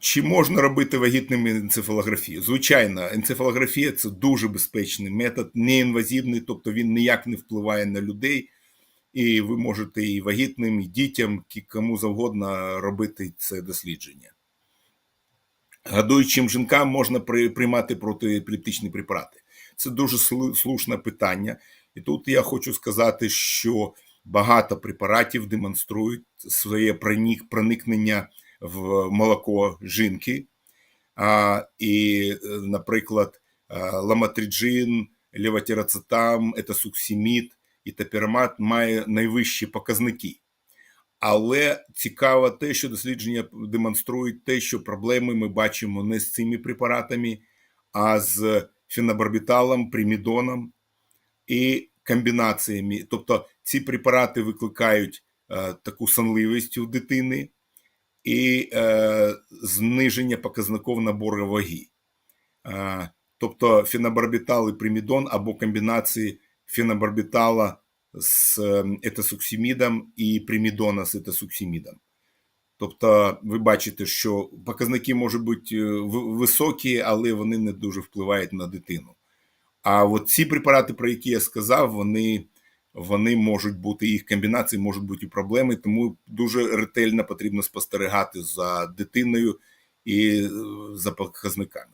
Чи можна робити вагітним енцефалографію? Звичайно, енцефалографія це дуже безпечний метод, неінвазивний, тобто він ніяк не впливає на людей, і ви можете і вагітним, і дітям, кі- кому завгодно робити це дослідження. Гадуючим жінкам можна приймати протиепілептичні препарати. Це дуже слушне питання. І тут я хочу сказати, що багато препаратів демонструють своє проник- проникнення в молоко жінки. А, і, е, наприклад, ламатриджин, левотирацетам, етасуксимід і топірамат має найвищі показники. Але цікаво те, що дослідження демонструють те, що проблеми ми бачимо не з цими препаратами, а з фенобарбіталом, примідоном і комбінаціями. Тобто ці препарати викликають е, таку сонливість у дитини і е, зниження показників набору ваги. Е, тобто фенобарбітал і примідон або комбінації фенобарбітала з е, етасуксимідом і примідона з етасуксимідом. Тобто, ви бачите, що показники можуть бути е, високі, але вони не дуже впливають на дитину. А от ці препарати, про які я сказав, вони, вони можуть бути, їх комбінації можуть бути проблеми, тому дуже ретельно потрібно спостерігати за дитиною і е, за показниками.